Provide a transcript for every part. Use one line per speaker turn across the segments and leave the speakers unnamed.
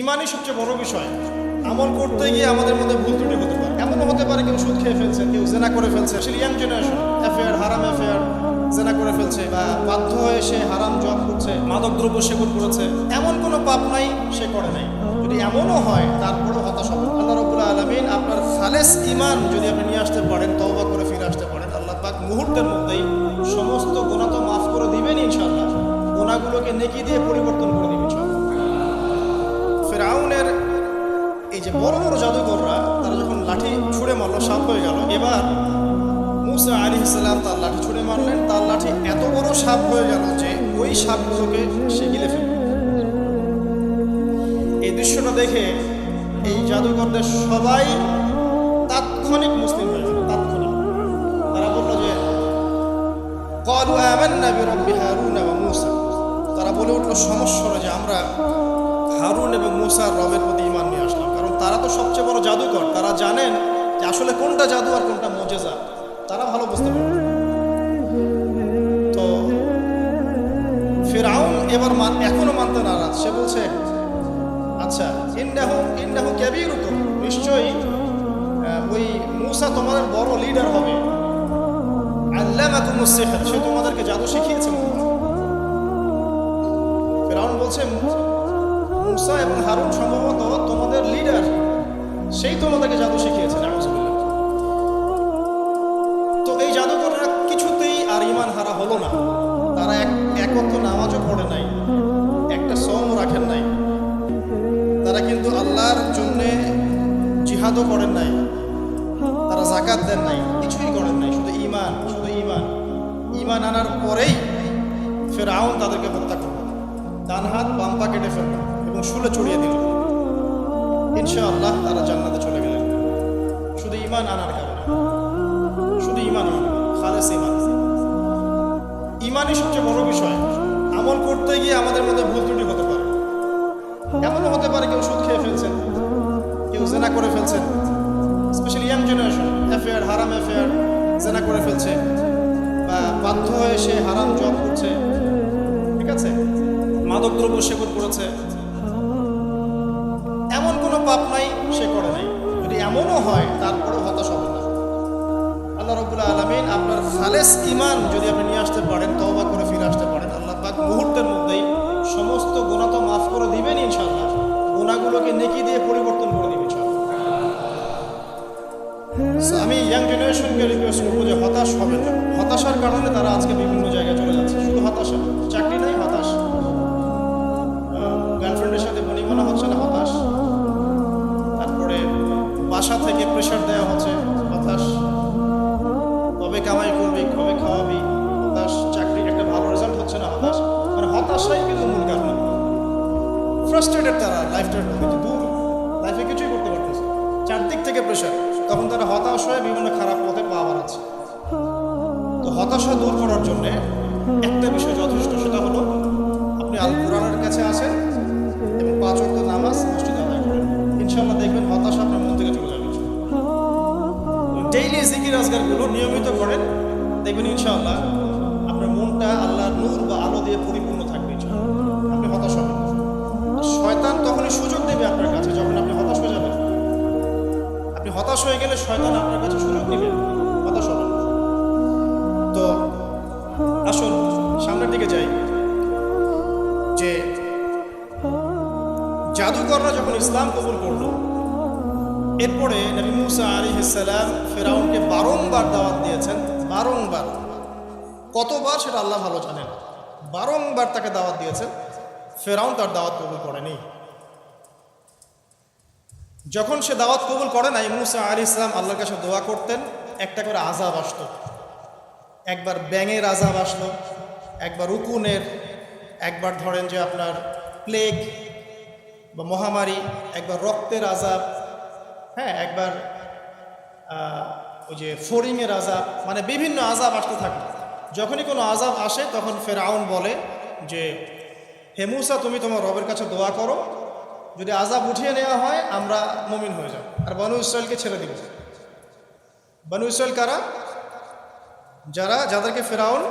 ইমানই সবচেয়ে বড় বিষয়। আমল করতে গিয়ে আমাদের মধ্যে ভুল ত্রুটি হতে পারে। এমনও হতে পারে কেউ সুদ খেয়ে ফেলছে, কেউ জেনা করে ফেলছে। আসলে ইয়াং জেনারেশন অ্যাফেয়ার হারাম অ্যাফেয়ার জেনা করে ফেলছে বা বাধ্য হয়ে সে হারাম জব করছে মাদক দ্রব্য সেবন করেছে। এমন কোনো পাপ নাই, সে করে নাই। যদি এমনও হয় তারপরে হতাশ হবে। আল্লাহ রবুল্লাহ আলমিন আপনার খালেস ইমান যদি আপনি নিয়ে আসতে পারেন, তওবা করে ফিরে আসতে পারেন, আল্লাহ পাক মুহূর্তের মধ্যেই সমস্ত গোনা তো মাফ করে দিবেন ইনশাআল্লাহ। গোনাগুলোকে নেকি দিয়ে পরিবর্তন করে দিবেন ইনশাআল্লাহ। ফেরাউনের এই যে বড় বড় জাদুঘররা তারা যখন লাঠি ছুঁড়ে মারলো, সাপ হয়ে গেল। এবার মুসা আলী ইসলাম তার লাঠি ছুঁড়ে মারলেন। তার লাঠি এত বড় সাপ হয়ে গেল যে ওই সাপগুলোকে সে গিলে ফেলল। এই দৃশ্যটা দেখে এই জাদুঘরদের সবাই তাৎক্ষণিক মুসলিম হয়ে গেল, তাৎক্ষণিক। তারা বলল যে, কলু আমান্না বি রব্বি হারুন ওয়া তারা বলে উঠল, সমস্যা যে আমরা হারুন এবং মুসার রবের প্রতি ইমান নিয়ে আসলাম। কারণ তারা তো সবচেয়ে বড় জাদুকর। তারা জানেন যে আসলে কোনটা জাদু আর কোনটা মজেজা। তারা ভালো বুঝতে পারে তো ফেরাউন এবার মান- এখনও মানতে নারাজ। সে বলছে আচ্ছা ইন্দাহু ইন্দাহু ক্যাবির নিশ্চয়ই ওই মুসা তোমাদের বড় লিডার হবে। সে তোমাদেরকে জাদু শিখিয়েছে ফেরাউন বলছে মুসা এবং হারুন সম্ভবত তোমাদের লিডার সেই তোমাদেরকে জাদু শিখিয়েছে। তো এই জাদুকররা কিছুতেই আর ইমান হারা হলো না। তারা এক, একত্র নামাজও পড়ে নাই, একটা সম রাখেন নাই। তারা কিন্তু আল্লাহর জন্যে জিহাদও করেন নাই। তারা জাকাত দেন নাই, কিছুই করেন নাই, শুধু ইমান শুধু ইমান ইমান আনার পরেই ফের আউন তাদেরকে হত্যা করল। ডান হাত বাম পা কেটে ফেলল। এবং শুলে চড়িয়ে দিল। ইনশাআল্লাহ তারা জান্নাতে চলে গেলেন। শুধু ইমান আনার কারণে। শুধু ইমান খালেস ইমান ইমানই সবচেয়ে বড় বিষয়। আমল করতে গিয়ে আমাদের মধ্যে ভুল ত্রুটি হতে পারে। এমনও হতে পারে কেউ সুদ খেয়ে ফেলছেন, কেউ জেনা করে ফেলছেন। স্পেশালি ইয়াং জেনারেশন অ্যাফেয়ার হারাম অ্যাফেয়ার জেনা করে ফেলছে। বা বাধ্য হয়ে সে হারাম জব করছে। ঠিক আছে? মাদক দ্রব্য সেবন করেছে সে করে নাই। যদি এমনও হয়, তারপরেও হতাশ হবে না। আল্লাহ রবুল্লাহ আলমিন আপনার খালেস ইমান যদি আপনি নিয়ে আসতে পারেন, তওবা করে ফিরে আসতে পারেন, আল্লাহ পাক মুহূর্তের মধ্যেই সমস্ত গোনা তো মাফ করে দিবেন ইনশাআল্লাহ। গোনাগুলোকে নেকি দিয়ে পরিবর্তন করে দিবেন আমি ইয়াং জেনারেশনকে রিকোয়েস্ট করব যে হতাশ হবে না। হতাশার কারণে তারা আজকে লাইফটার কিন্তু দূর লাইফে কিছুই করতে পারতেছে চারদিক থেকে প্রেশার তখন তারা হতাশ হয়ে বিভিন্ন খারাপ পথে পা বাড়াচ্ছে। তো হতাশা দূর করার জন্য একটা বিষয় যথেষ্ট, সেটা হলো আপনি আল কোরআনের কাছে আসেন এবং পাঁচ অক্ট নামাজ মসজিদ আদায় ইনশাল্লাহ দেখবেন হতাশা আপনার মন থেকে চলে যাবে। ডেইলি জিকির আজগারগুলো নিয়মিত করেন। দেখবেন ইনশাআল্লাহ আপনার মনটা আল্লাহর নূর বা আলো দিয়ে পরিপূর্ণ সুযোগ দেবে আপনার কাছে যখন আপনি হতাশ হয়ে যাবেন। আপনি হতাশ হয়ে গেলে শয়তান আপনার কাছে সুযোগ নেবে হতাশ হবেন তো আসুন, সামনের দিকে যাই। যে জাদুকররা যখন ইসলাম কবুল করল, এরপরে নবী মুসা আলী ইসালাম ফেরাউনকে বারংবার দাওয়াত দিয়েছেন, বারংবার। কতবার সেটা আল্লাহ ভালো জানেন। বারংবার তাকে দাওয়াত দিয়েছেন। ফেরাউন তার দাওয়াত কবুল করেনি। যখন সে দাওয়াত কবুল করে নাই, মুসা আলী ইসলাম আল্লাহর কাছে দোয়া করতেন, একটা করে আজাব আসতো। একবার ব্যাঙের আজাব আসলো, একবার উকুনের, একবার ধরেন যে আপনার প্লেগ বা মহামারী, একবার রক্তের আজাব হ্যাঁ একবার ওই যে ফরিংয়ের আজাব মানে বিভিন্ন আজাব আসতে থাকে। যখনই কোনো আজাব আসে, তখন ফেরাউন বলে যে হেমুসা তুমি তোমার রবের কাছে দোয়া করো যদি আজাব উঠিয়ে নেওয়া হয়, আমরা মমিন হয়ে যাব। আর বনু ইসরায়েলকে ছেড়ে দিব। বনু ইসরায়েল কারা? যারা, যাদেরকে ফেরাউন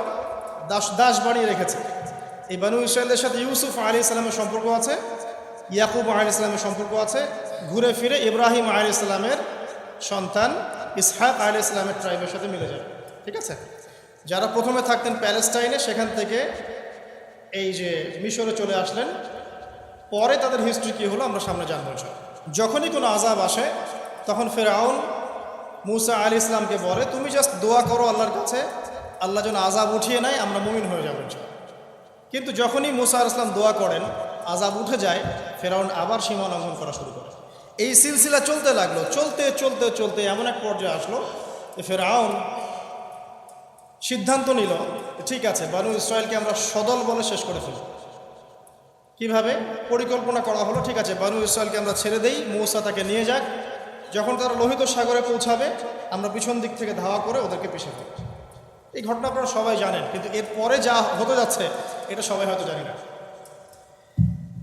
দাস দাস বানিয়ে রেখেছে। এই বানু ইসরায়েলদের সাথে ইউসুফ আলী ইসলামের সম্পর্ক আছে, ইয়াকুব আহ ইসলামের সম্পর্ক আছে, ঘুরে ফিরে ইব্রাহিম আহ ইসলামের সন্তান ইসহাক আহ ইসলামের ট্রাইবের সাথে মিলে যাবে ঠিক আছে? যারা প্রথমে থাকতেন প্যালেস্টাইনে, সেখান থেকে এই যে মিশরে চলে আসলেন পরে তাদের হিস্ট্রি কী হলো আমরা সামনে জানব যখনই কোনো আজাব আসে, তখন ফেরাউন মুসা আলী ইসলামকে বলে, তুমি জাস্ট দোয়া করো আল্লাহর কাছে, আল্লাহ যেন আজাব উঠিয়ে নেয়, আমরা মুমিন হয়ে যাব কিন্তু যখনই মুসা আল ইসলাম দোয়া করেন আজাব উঠে যায়, ফেরাউন আবার সীমা লঙ্ঘন করা শুরু করে। এই সিলসিলা চলতে লাগল, চলতে চলতে চলতে এমন এক পর্যায়ে আসলো যে ফেরাউন সিদ্ধান্ত নিল ঠিক আছে, বানু ইসরায়েলকে আমরা সদল বলে শেষ করে ফেলব। কীভাবে পরিকল্পনা করা হলো, ঠিক আছে, বানু ইসরায়েলকে আমরা ছেড়ে দেই, মৌসা তাকে নিয়ে যাক। যখন তারা লোহিত সাগরে পৌঁছাবে, আমরা পিছন দিক থেকে ধাওয়া করে ওদেরকে পিছিয়ে দেব এই ঘটনা আপনারা সবাই জানেন, কিন্তু এর পরে যা হতে যাচ্ছে, এটা সবাই হয়তো জানি না।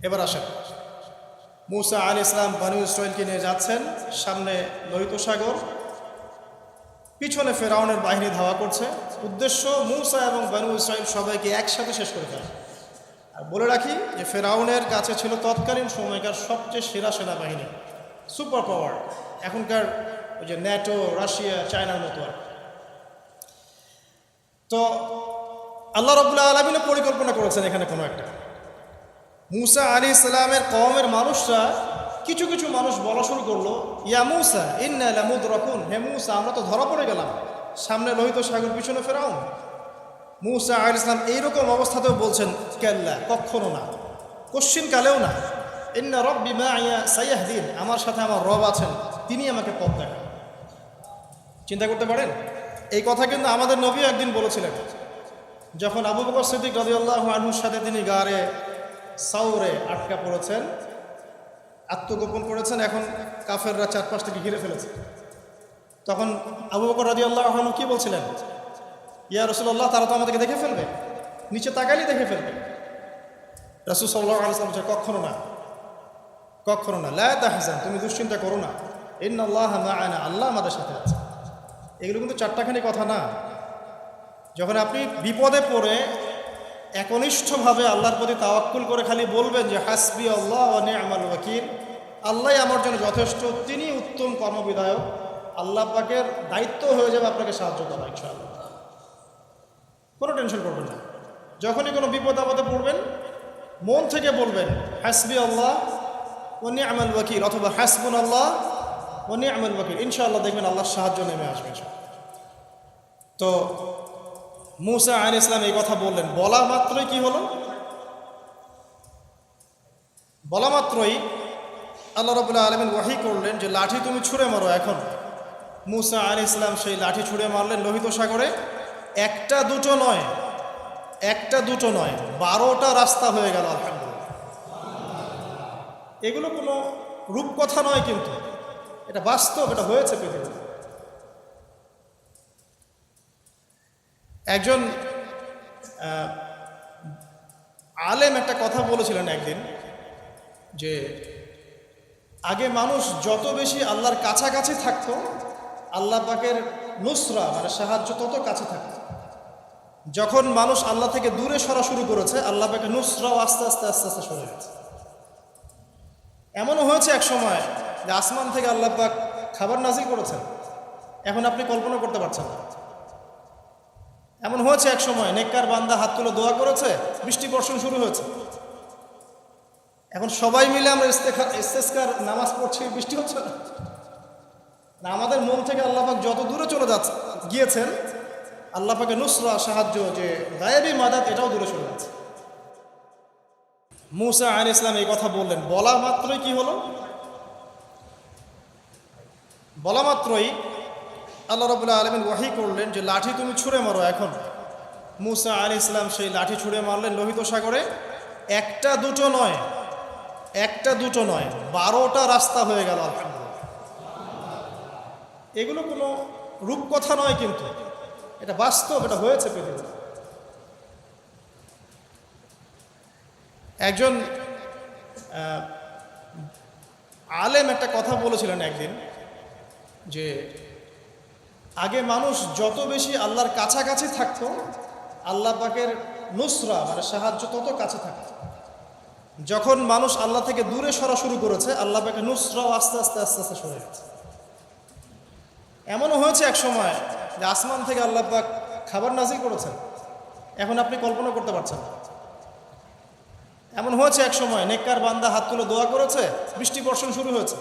এবার আসেন। মুসা আল ইসলাম বানু ইসরায়েলকে নিয়ে যাচ্ছেন, সামনে লোহিত সাগর। পিছনে ফেরাউনের বাহিনী ধাওয়া করছে। উদ্দেশ্য মুসা এবং বানু ইসরায়েল সবাইকে একসাথে শেষ করে আর বলে রাখি যে ফেরাউনের কাছে ছিল তৎকালীন সময়কার সবচেয়ে সেরা সেনাবাহিনী সুপার পাওয়ার এখনকার ওই যে ন্যাটো রাশিয়া চায়নার মতো আর তো আল্লাহ রবুল্লা আলমিনও পরিকল্পনা করেছেন এখানে কোনো একটা। মুসা আলী ইসলামের কমের মানুষরা কিছু কিছু মানুষ বলা শুরু করল, ইয়া মুসা, ইন্না মুদ রকুন হে মুসা, আমরা তো ধরা পড়ে গেলাম। সামনে লোহিত সাগর, পিছনে ফেরাও মুসা আল ইসলাম এইরকম অবস্থাতেও বলছেন, কেল্লা কখনো না, কশ্চিন কালেও না। ইন্না রব বিমা আইয়া সাইয়াহদিন, আমার সাথে আমার রব আছেন, তিনি আমাকে পথ দেখান। চিন্তা করতে পারেন? এই কথা কিন্তু আমাদের নবী একদিন বলেছিলেন। যখন আবু বকর সিদ্দিক রদিয়াল্লাহ আনহুর সাথে তিনি গাড়ে সাউরে আটকা পড়েছেন, আত্মগোপন করেছেন, এখন কাফেররা চারপাশ থেকে ঘিরে ফেলেছে। তখন আবু বকর রাজি আল্লাহ কি বলছিলেন? ইয়া রসুল্লাহ তারা তো আমাদেরকে দেখে ফেলবে। নিচে তাকাইলেই দেখে ফেলবে। রসুল সাল্লাহ আলসালাম কখনো না কখনো না। লা তাহজান, তুমি দুশ্চিন্তা করো না। ইন্না আল্লাহ মাআনা, আল্লাহ আমাদের সাথে আছে। এগুলো কিন্তু চারটাখানি কথা না। যখন আপনি বিপদে পড়ে, একনিষ্ঠভাবে আল্লাহর প্রতি তাওয়াক্কুল করে খালি বলবেন যে, হাসবি আল্লাহ অনে আমার ওয়াকিল। আল্লাহ আমার জন্য যথেষ্ট তিনি উত্তম কর্মবিধায়ক। আল্লাহ পাকের দায়িত্ব হয়ে যাবে আপনাকে সাহায্য করা, ইনশাআল্লাহ। কোনো টেনশন করবেন না। যখনই কোনো বিপদ আপদে পড়বেন, মন থেকে বলবেন, হাসবি আল্লাহ অনি আমাল ওয়াকিল অথবা, হাসবুন আল্লাহ অনি আমাল ওয়াকিল ইনশাআল্লাহ দেখবেন আল্লাহর সাহায্য নেমে আসবে। তো মুসা আল ইসলাম এই কথা বললেন। বলা মাত্রই কি হলো? বলা মাত্রই আল্লাহ রবুল্লাহ আলমিন ওয়াহি করলেন যে, লাঠি তুমি ছুঁড়ে মারো এখন। মুসা আল ইসলাম সেই লাঠি ছুঁড়ে মারলেন লোহিত সাগরে। একটা দুটো নয়, একটা দুটো নয়, বারোটা রাস্তা হয়ে গেল, আলহামদুলিল্লাহ। এগুলো কোনো রূপকথা নয় কিন্তু। এটা বাস্তব, এটা হয়েছে পৃথিবীতে। একজন আলেম একটা কথা বলেছিলেন একদিন যে, আগে মানুষ যত বেশি আল্লাহর কাছাকাছি থাকতো আল্লাহ পাকের নুসরা মানে সাহায্য তত কাছে থাকে। যখন মানুষ আল্লাহ থেকে দূরে সরা শুরু করেছে, আল্লাহ পাকের নুসরাও আস্তে আস্তে আস্তে আস্তে সরে গেছে। এমনও হয়েছে এক সময় যে আসমান থেকে আল্লাহ পাক খাবার নাজিল করেছেন। এখন আপনি কল্পনা করতে পারছেন না। এমন হয়েছে এক সময় নেককার বান্দা হাত তুলে দোয়া করেছে, বৃষ্টি বর্ষণ শুরু হয়েছে। এখন সবাই মিলে আমরা ইস্তেস্কার নামাজ পড়ছি, বৃষ্টি হচ্ছে না। না, আমাদের মন থেকে আল্লাপাক যত দূরে চলে যাচ্ছে, গিয়েছেন আল্লাপাকে নুসরা, সাহায্য, যে গায়েবী মাদাত, এটাও দূরে চলে যাচ্ছে। মুসা আইন ইসলাম এই কথা বললেন। বলা মাত্রই কি হলো? বলা মাত্রই আল্লাহ রবুল্লাহ আলমিন ওয়াহি করলেন যে, লাঠি তুমি ছুঁড়ে মারো এখন। মুসা আলী ইসলাম সেই লাঠি ছুঁড়ে মারলেন লোহিত সাগরে। একটা দুটো নয়, একটা দুটো নয়, বারোটা রাস্তা হয়ে গেল, আলহামদুলিল্লাহ। এগুলো কোনো রূপকথা নয় কিন্তু। এটা বাস্তব, এটা হয়েছে পৃথিবীতে। একজন আলেম একটা কথা বলেছিলেন একদিন যে, আগে মানুষ যত বেশি আল্লাহর কাছাকাছি থাকতো, আল্লাহ পাকের নুসরা মানে সাহায্য তত কাছে থাকতো। যখন মানুষ আল্লাহ থেকে দূরে সরা শুরু করেছে, আল্লাহ পাকে নুসরাও আস্তে আস্তে আস্তে আস্তে সরে গেছে। এমনও হয়েছে এক সময় যে আসমান থেকে আল্লাহ পাক খাবার নাজিল করেছেন। এখন আপনি কল্পনা করতে পারছেন। এমন হয়েছে এক সময় নেককার বান্দা হাত তুলে দোয়া করেছে, বৃষ্টি বর্ষণ শুরু হয়েছে।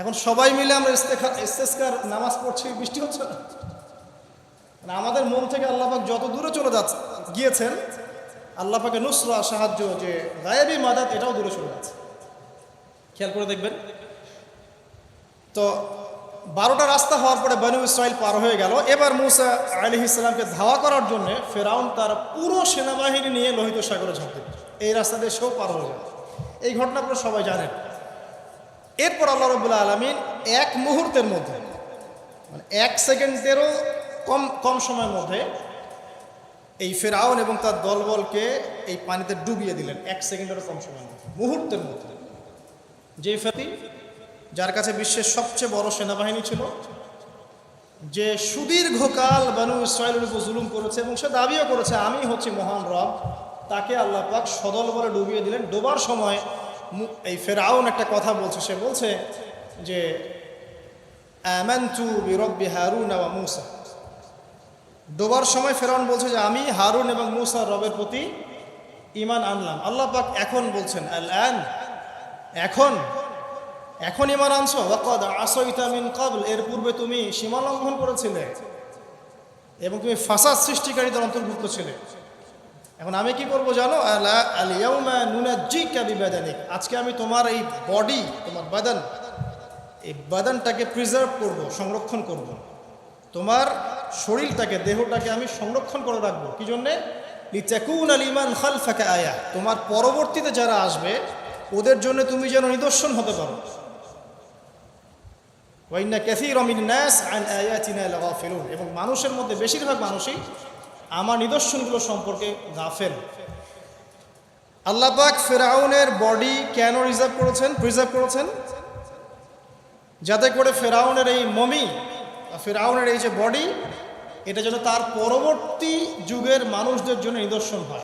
এখন সবাই মিলে আমরা ইস্তেস্কার নামাজ পড়ছি, বৃষ্টি হচ্ছে না। মানে আমাদের মন থেকে আল্লাহ পাক যত দূরে চলে যাচ্ছে, গিয়েছেন, আল্লাহ পাকে নুসরা, সাহায্য যে গায়েবী মাদাত, এটাও দূরে চলে যাচ্ছে। খেয়াল করে দেখবেন। তো বারোটা রাস্তা হওয়ার পরে বানু ইসরায়েল পার হয়ে গেল। এবার মুসা আলি ইসলামকে ধাওয়া করার জন্য ফেরাউন তার পুরো সেনাবাহিনী নিয়ে লোহিত সাগরে ঝাঁপ এই রাস্তা দিয়ে সেও পার হয়ে গেল। এই ঘটনা সবাই জানেন এরপর আল্লাহ রবুল্লা আলমিন এক মুহূর্তের মধ্যে মানে এক সেকেন্ডেরও কম কম সময়ের মধ্যে এই ফেরাউন এবং তার দলবলকে এই পানিতে ডুবিয়ে দিলেন। এক সেকেন্ডেরও কম সময়ের মধ্যে, মুহূর্তের মধ্যে। যে ফেতি যার কাছে বিশ্বের সবচেয়ে বড় সেনাবাহিনী ছিল, যে সুদীর্ঘকাল বানু ইসরায়েলের উপর জুলুম করেছে এবং সে দাবিও করেছে, আমি হচ্ছি মহান রব। তাকে আল্লাহ পাক সদল বলে ডুবিয়ে দিলেন। ডোবার সময় এই ফেরাউন একটা কথা বলছে। সে বলছে যে, আমানতু বিরব্বি হারুন ওয়া মুসা। ডোবার সময় ফেরাউন বলছে যে, আমি হারুন এবং মুসার রবের প্রতি ইমান আনলাম। আল্লাহ পাক এখন বলছেন এখন এখন ইমান আনছো? ওয়াকাদ আসইতা মিন কাবল এর পূর্বে তুমি সীমা লঙ্ঘন করেছিলে এবং তুমি ফাসাদ সৃষ্টিকারীদের অন্তর্ভুক্ত ছিলে। এখন আমি কি করব জানো? বিবাদানিক। আজকে আমি তোমার এই বডি তোমার বাদান, এই বাদানটাকে প্রিজার্ভ করব, সংরক্ষণ করব। তোমার শরীরটাকে, দেহটাকে আমি সংরক্ষণ করে রাখব। কি জন্যে? লিচাকুন আল ইমান খালফাকা আয়া। তোমার পরবর্তীতে যারা আসবে, ওদের জন্য তুমি যেন নিদর্শন হতে পারো। ওয়াইন্না ক্যাথির অমিন ন্যাস আন আয়াতিনা এবং মানুষের মধ্যে বেশিরভাগ মানুষই আমার নিদর্শনগুলো সম্পর্কে গাফেল। আল্লাহ পাক ফেরাউনের বডি কেন রিজার্ভ করেছেন, প্রিজার্ভ করেছেন? যাতে করে ফেরাউনের এই মমি ফেরাউনের এই যে বডি, এটা যেন তার পরবর্তী যুগের মানুষদের জন্য নিদর্শন হয়।